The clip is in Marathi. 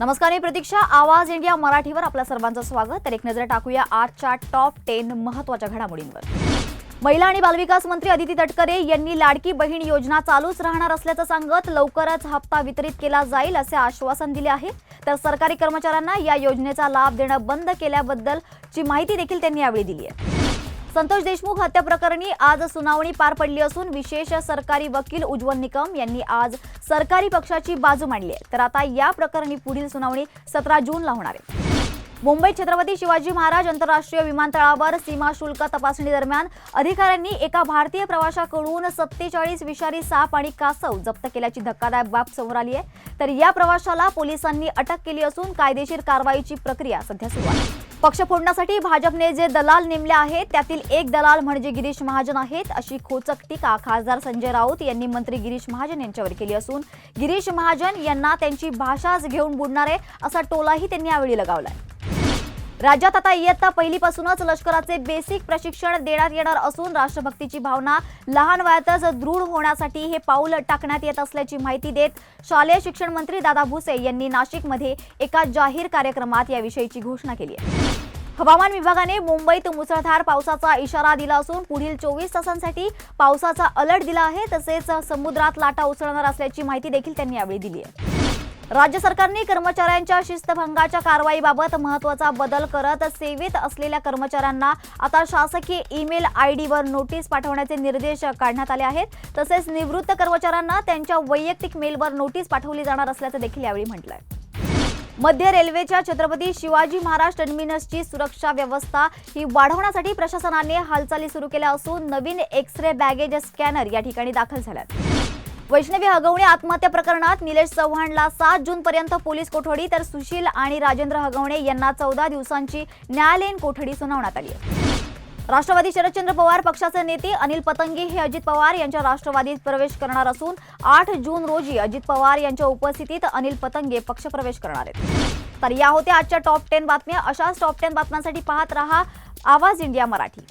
नमस्कार मी प्रतीक्षा. आवाज इंडिया मराठीवर आपल्या सर्वांचं स्वागत. तर एक नजर टाकूया आजच्या टॉप टेन महत्त्वाच्या घडामोडींवर. महिला आणि बालविकास मंत्री अदिती तटकरे यांनी लाडकी बहीण योजना चालूच राहणार असल्याचं सांगत लवकरच हप्ता वितरित केला जाईल असे आश्वासन दिले आहे. तर सरकारी कर्मचाऱ्यांना या योजनेचा लाभ देणं बंद केल्याबद्दलची माहिती देखील त्यांनी यावेळी दिली आहे. संतोष देशमुख हत्या प्रकरणी आज सुनावणी पार पडली असून विशेष सरकारी वकील उज्ज्वल निकम यांनी आज सरकारी पक्षाची बाजू मांडली आहे. तर आता या प्रकरणी पुढील सुनावणी सतरा जूनला होणार आहे. मुंबई छत्रपती शिवाजी महाराज आंतरराष्ट्रीय विमानतळावर सीमा शुल्क तपासणी दरम्यान अधिकाऱ्यांनी एका भारतीय प्रवाशाकडून सत्तेचाळीस विषारी साप आणि कासव जप्त केल्याची धक्कादायक बाब समोर आली आहे. तर या प्रवाशाला पोलिसांनी अटक केली असून कायदेशीर कारवाईची प्रक्रिया सध्या सुरू आहे. पक्ष फोडण्यासाठी भाजपने जे दलाल नेमले आहेत त्यातील एक दलाल म्हणजे गिरीश महाजन आहेत अशी खोचक टीका खासदार संजय राऊत यांनी मंत्री गिरीश महाजन यांच्यावर केली असून गिरीश महाजन यांना त्यांची भाषाच घेऊन बुडणारे असा टोलाही त्यांनी यावेळी लगावलाय. राज्यात आता इयत्ता पहिलीपासूनच लष्कराचे बेसिक प्रशिक्षण देण्यात येणार असून राष्ट्रभक्तीची भावना लहान वयातच दृढ होण्यासाठी हे पाऊल टाकण्यात येत असल्याची माहिती देत शालेय शिक्षण मंत्री दादा भुसे यांनी नाशिकमध्ये एका जाहीर कार्यक्रमात याविषयीची घोषणा केली आहे. हवामान विभागाने मुंबईत मुसळधार पावसाचा इशारा दिला असून पुढील चोवीस तासांसाठी पावसाचा अलर्ट दिला आहे तसेच समुद्रात लाटा उसळणार असल्याची माहिती देखील त्यांनी यावेळी दिली आहे. राज्य सरकारने कर्मचाऱ्यांच्या शिस्तभंगाच्या कारवाईबाबत महत्त्वाचा बदल करत सेवेत असलेल्या कर्मचाऱ्यांना आता शासकीय ईमेल आय डीवर नोटीस पाठवण्याचे निर्देश काढण्यात आले आहेत. तसेच निवृत्त कर्मचाऱ्यांना त्यांच्या वैयक्तिक मेलवर नोटीस पाठवली जाणार असल्याचं देखील यावेळी म्हटलंय. मध्य रेल्वेच्या छत्रपती शिवाजी महाराज टर्मिनसची सुरक्षा व्यवस्था ही वाढवण्यासाठी प्रशासनाने हालचाली सुरू केल्या असून नवीन एक्स रे बॅगेज स्कॅनर या ठिकाणी दाखल झाल्यात. वैष्णवी हगवणे आत्महत्या प्रकरणात निलेश चव्हाणला सात जून पर्यंत पोलीस कोठडी तर सुशील आणि राजेंद्र हगवणे यांना चौदा दिवसांची न्यायालयीन कोठडी सुनावण्यात आली आहे. राष्ट्रवादी शरदचंद्र पवार पक्षाचे नेते अनिल पतंगे हे अजित पवार यांच्या राष्ट्रवादीत प्रवेश करणार असून आठ जून रोजी अजित पवार यांच्या उपस्थितीत अनिल पतंगे पक्षप्रवेश करणार आहेत. तर या होत्या आजच्या टॉप टेन बातम्या. अशाच टॉप टेन बातम्यांसाठी पाहत रहा आवाज इंडिया मराठी.